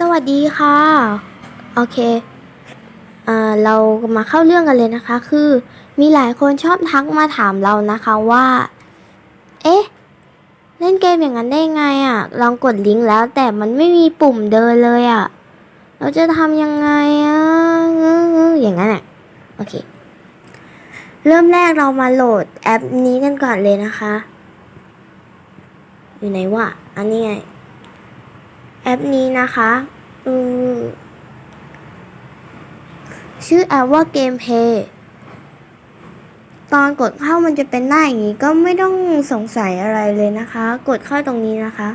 สวัสดีค่ะ โอเคเรามาเข้าเรื่องกันเลยนะคะ คือมีหลายคนชอบทักมาถามเรานะคะว่า เอ๊ะ เล่นเกมอย่างนั้นได้ไงอะ่ะ ลองกดลิงก์แล้วแต่มันไม่มีปุ่มเดินเลยอะ่ะ เราจะทำยังไงอะ่ะอๆอย่างนั้นอะ โอเค เริ่มแรกเรามาโหลดแอปนี้กันก่อนเลยนะคะ อยู่ไหนวะ อันนี้ไง แอปนี้นะคะชื่อแอปว่าเกมเพย์ตอนกดเข้ามันจะเป็นหน้าอย่างนี้ก็ไม่ต้องสงสัยอะไรเลยนะคะ กดเข้าตรงนี้นะคะ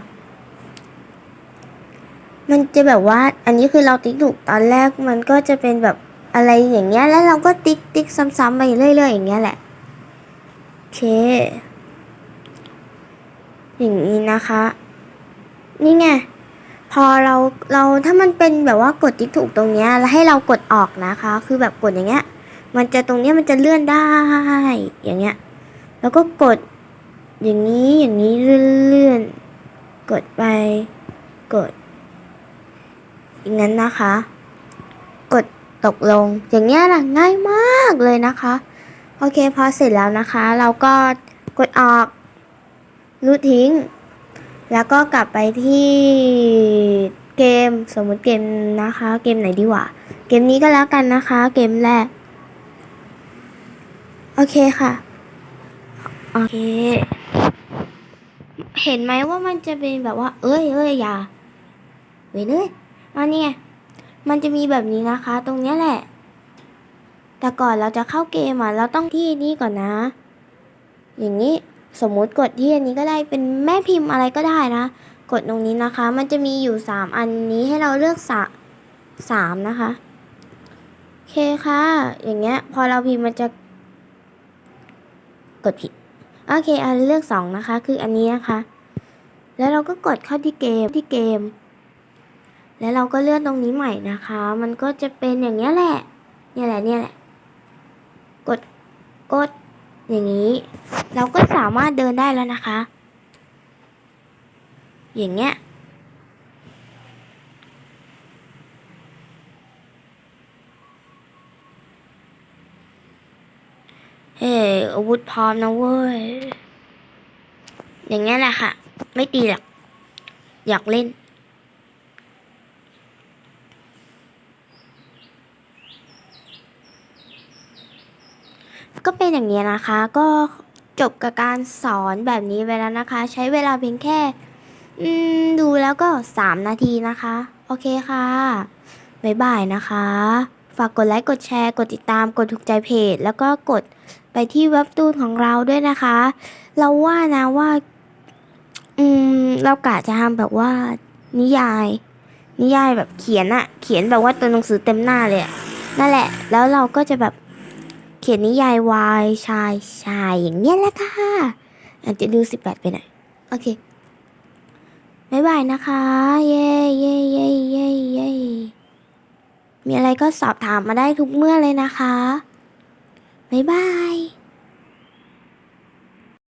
มันจะแบบว่าอันนี้คือเราติ๊กถูกตอนแรกมันก็จะเป็นแบบอะไรอย่างเงี้ยแล้วเราก็ติ๊กติ๊กซ้ำๆไปเรื่อยๆอย่างเงี้ยแหละโอเค อย่างนี้นะคะ นี่ไง พอเราเราถ้ามันเป็นแบบว่ากดติ๊กถูกตรงเนี้ยแล้วให้เรากดออกนะคะ คือแบบกดอย่างเงี้ย มันจะตรงเนี้ยมันจะเลื่อนได้อย่างเงี้ย แล้วก็กดอย่างนี้อย่างนี้เลื่อนๆกดไปกดอย่างนั้นนะคะ กดตกลงอย่างเงี้ยนะง่ายมากเลยนะคะ โอเคพอเสร็จแล้วนะคะ เราก็กดออกรูดทิ้ง แล้วก็กลับไปที่ เกมสมมุติเกมนะคะ เกมไหนดีวะเกมนี้ก็แล้วกันนะคะ เกมแรก โอเคค่ะโอเค เห็นไหมว่ามันจะเป็นแบบว่า เอ้ยเอ้ยอย่าเว้ยเอ้ยอันนี้มันจะมีแบบนี้นะคะ ตรงเนี้ยแหละ แต่ก่อนเราจะเข้าเกมอะเราต้องที่นี่ก่อนนะ อย่างนี้สมมุติกดที่อันนี้ก็ได้เป็นแม่พิมพ์อะไรก็ได้นะ กดตรงนี้นะคะ มันจะมีอยู่สามอันนี้ให้เราเลือกสสามนะคะโอเคค่ะ อย่างเงี้ย พอเราพิมพ์มันจะ กดผิด โอเค อันเลือกสองนะคะ คืออันนี้นะคะ แล้วเราก็กดเข้าที่เกมที่เกม แล้วเราก็เลื่อนตรงนี้ใหม่นะคะ มันก็จะเป็นอย่างเงี้ยแหละ เนี่ยแหละเนี่ยแหละ กดกดอย่างนี้ เราก็สามารถเดินได้แล้วนะคะ อย่างเงี้ย เฮ้ยอาวุธพร้อมนะเว้ย อย่างเงี้ยแหละค่ะ ไม่ตีหรอก อยากเล่นก็เป็นอย่างนี้นะคะ ก็จบกับการสอนแบบนี้ไปแล้วนะคะ ใช้เวลาเพียงแค่ อืม ดูแล้วก็ 3 นาทีนะคะ โอเคค่ะ บ๊ายบายนะคะ ฝากกดไลค์ กดแชร์ กดติดตาม กดถูกใจเพจ แล้วก็กดไปที่เว็บตูนของเราด้วยนะคะ เราว่านะว่า อืม เรากะจะทำแบบว่า นิยาย นิยายแบบเขียนอะเขียนแบบว่าตัวหนังสือเต็มหน้าเลยนั่นแหละ แล้วเราก็จะแบบเขียนนิยายวายชายชายอย่างเงี้ยแหละค่ะ อาจจะดูสิบแปดไปหน่อย โอเค บ๊ายบายนะคะ เย้เย้เย้เย้เย้มีอะไรก็สอบถามมาได้ทุกเมื่อเลยนะคะ บ๊ายบาย